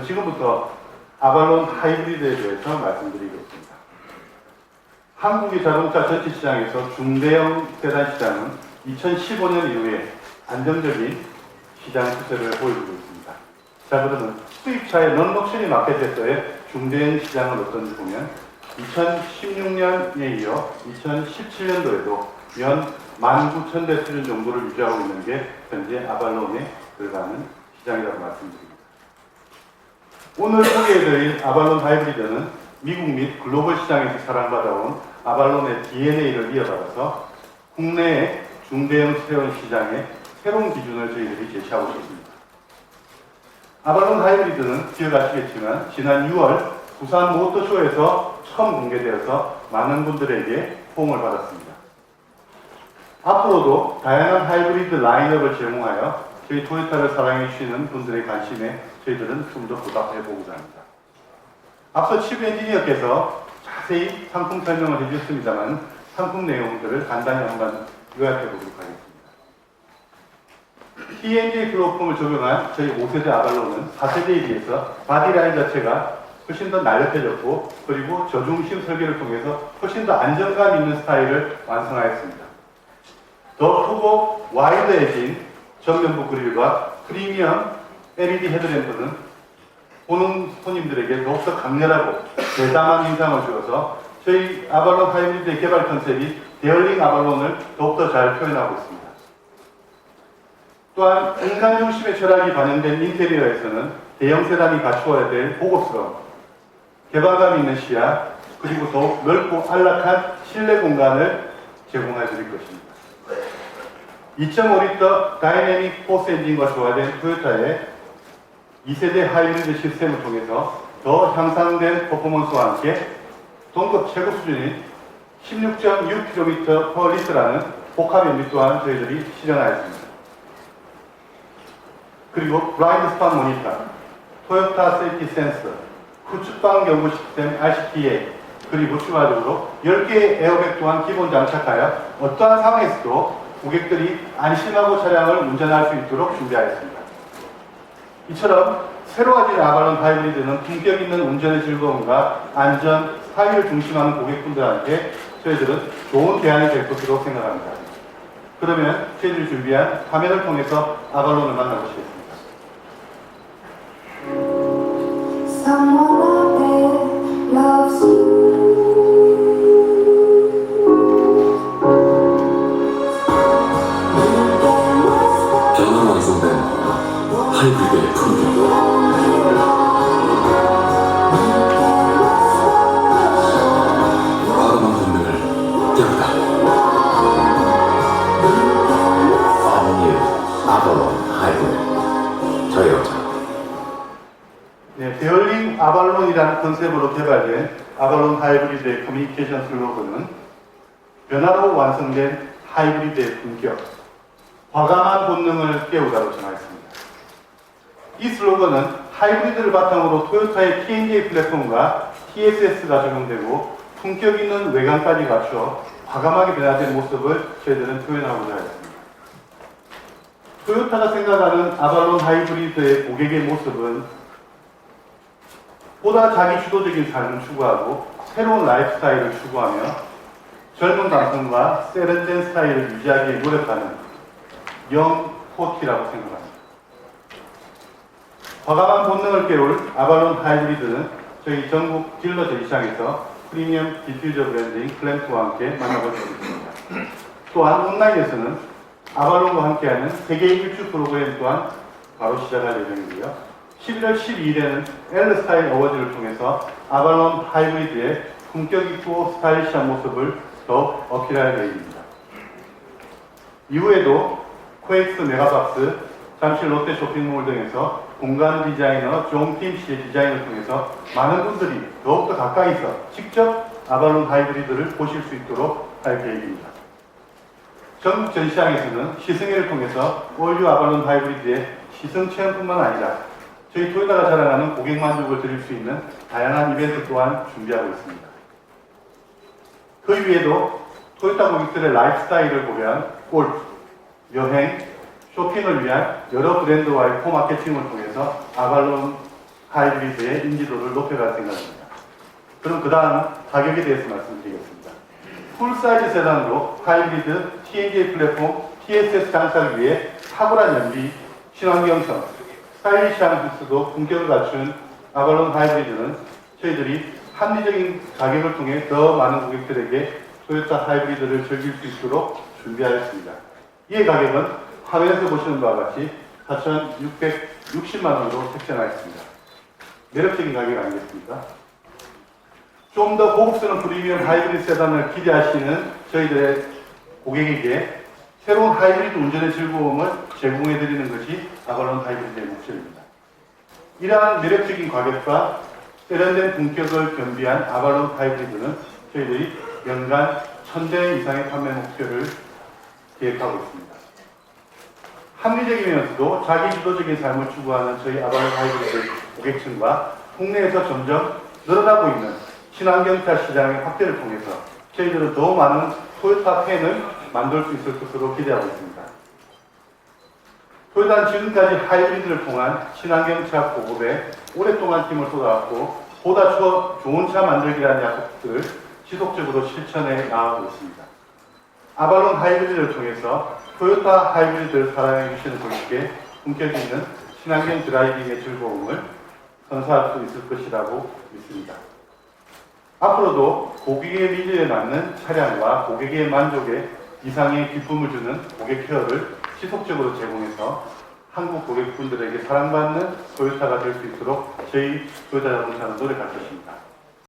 그럼 지금부터 아발론 하이브리드에 대해서 말씀드리겠습니다. 한국의 자동차 전체 시장에서 중대형 세단 시장은 2015년 이후에 안정적인 시장 추세를 보여주고 있습니다. 자, 그러면 수입차의 넌럭셔리 마켓에서의 중대형 시장은 어떤지 보면 2016년에 이어 2017년도에도 연 19,000대 수준 정도를 유지하고 있는 게 현재 아발론에 들어가는 시장이라고 말씀드립니다. 오늘 소개해드릴 아발론 하이브리드는 미국 및 글로벌 시장에서 사랑받아온 아발론의 DNA를 이어받아서 국내의 중대형 세원 시장의 새로운 기준을 저희들이 제시하고 있습니다. 아발론 하이브리드는 기억하시겠지만 지난 6월 부산 모터쇼에서 처음 공개되어서 많은 분들에게 호응을 받았습니다. 앞으로도 다양한 하이브리드 라인업을 제공하여 저희 토요타를 사랑해 주시는 분들의 관심에 저희들은 좀 더 보답해 보고자 합니다. 앞서 치부 엔지니어께서 자세히 상품 설명을 해주셨습니다만 상품 내용들을 간단히 한번 요약해 보도록 하겠습니다. TNG 플로폼을 적용한 저희 5세대 아발로는 4세대에 비해서 바디라인 자체가 훨씬 더 날렵해졌고 그리고 저중심 설계를 통해서 훨씬 더 안정감 있는 스타일을 완성하였습니다. 더 크고 와이드해진 전면부 그릴과 프리미엄 LED 헤드램프는 보는 손님들에게 더욱더 강렬하고 대담한 인상을 주어서 저희 아발론 하이브리드의 개발 컨셉이 데얼링 아발론을 더욱더 잘 표현하고 있습니다. 또한 인간 중심의 철학이 반영된 인테리어에서는 대형 세단이 갖추어야 될 고급스러움, 개방감 있는 시야, 그리고 더욱 넓고 안락한 실내 공간을 제공해 드릴 것입니다. 2.5리터 다이내믹 포스 엔진과 조화된 토요타의 2세대 하이브리드 시스템을 통해서 더 향상된 퍼포먼스와 함께 동급 최고 수준인 16.6km per 리터라는 복합 연비 또한 저희들이 실현하였습니다. 그리고 블라인드 스팟 모니터, 토요타 세이티 센서, 후측방 경고 시스템 RCTA, 그리고 추가적으로 10개의 에어백 또한 기본 장착하여 어떠한 상황에서도 고객들이 안심하고 차량을 운전할 수 있도록 준비하였습니다. 이처럼 새로워진 아발론 하이브리드는 품격 있는 운전의 즐거움과 안전, 사유를 중심하는 고객분들한테 저희들은 좋은 대안이 될 것으로 생각합니다. 그러면 저희들이 준비한 화면을 통해서 아발론을 만나보시겠습니다. 데얼링 아발론이라는 컨셉으로 개발된 아발론 하이브리드의 커뮤니케이션 슬로건은 변화로 완성된 하이브리드의 품격, 과감한 본능을 깨우다로 정하였습니다. 이 슬로건은 하이브리드를 바탕으로 토요타의 TNGA 플랫폼과 TSS가 적용되고 품격 있는 외관까지 갖추어 과감하게 변화된 모습을 저희들은 표현하고자 했습니다. 토요타가 생각하는 아발론 하이브리드의 고객의 모습은 보다 자기 주도적인 삶을 추구하고 새로운 라이프 스타일을 추구하며 젊은 감성과 세련된 스타일을 유지하기에 노력하는 영 포티라고 생각합니다. 과감한 본능을 깨울 아발론 하이브리드는 저희 전국 딜러 대시장에서 프리미엄 디퓨저 브랜딩 클램프와 함께 만나볼 수 있습니다. 또한 온라인에서는 아발론과 함께하는 세계 일주 프로그램 또한 바로 시작할 예정이고요. 11월 12일에는 엘르 스타일 어워즈를 통해서 아발론 하이브리드의 품격 있고 스타일리시한 모습을 더 어필할 계획입니다. 이후에도 코엑스 메가박스, 잠실 롯데 쇼핑몰 등에서 공간 디자이너 종팀 씨의 디자인을 통해서 많은 분들이 더욱더 가까이서 직접 아발론 하이브리드를 보실 수 있도록 할 계획입니다. 전국 전시장에서는 시승회를 통해서 올류 아발론 하이브리드의 시승 체험뿐만 아니라 저희 토요타가 자랑하는 고객 만족을 드릴 수 있는 다양한 이벤트 또한 준비하고 있습니다. 그 이외에도 토요타 고객들의 라이프 스타일을 고려한 골프, 여행, 쇼핑을 위한 여러 브랜드와의 코마케팅을 통해서 아발론 하이브리드의 인지도를 높여갈 생각입니다. 그럼 그 다음 가격에 대해서 말씀드리겠습니다. 풀사이즈 세단으로 하이브리드 TNGA 플랫폼 TSS 장착을 위해 탁월한 연비, 친환경성, 스타일리시한 부스도 품격을 갖춘 아발론 하이브리드는 저희들이 합리적인 가격을 통해 더 많은 고객들에게 토요타 하이브리드를 즐길 수 있도록 준비하였습니다. 이의 가격은 화면에서 보시는 바와 같이 4,660만 원으로 책정하였습니다. 매력적인 가격 아니겠습니까? 좀 더 고급스러운 프리미엄 하이브리드 세단을 기대하시는 저희들의 고객에게 새로운 하이브리드 운전의 즐거움을 제공해 드리는 것이 아발론 하이브리드의 목적입니다. 이러한 매력적인 가격과 세련된 품격을 겸비한 아발론 하이브리드는 저희들이 연간 1000대 이상의 판매 목표를 계획하고 있습니다. 합리적이면서도 자기주도적인 삶을 추구하는 저희 아발론 하이브리드 고객층과 국내에서 점점 늘어나고 있는 친환경차 시장의 확대를 통해서 저희들은 더 많은 토요타 팬을 만들 수 있을 것으로 기대하고 있습니다. 토요타는 지금까지 하이브리드를 통한 친환경차 보급에 오랫동안 힘을 쏟아왔고 보다 더 좋은 차 만들기라는 약속들을 지속적으로 실천해 나가고 있습니다. 아발론 하이브리드를 통해서 토요타 하이브리드를 사랑해 주시는 분께 품격 있는 친환경 드라이빙의 즐거움을 선사할 수 있을 것이라고 믿습니다. 앞으로도 고객의 니즈에 맞는 차량과 고객의 만족에 이상의 기쁨을 주는 고객 케어를 지속적으로 제공해서 한국 고객분들에게 사랑받는 토요타가 될 수 있도록 저희 토요타 자동차는 노력할 것입니다.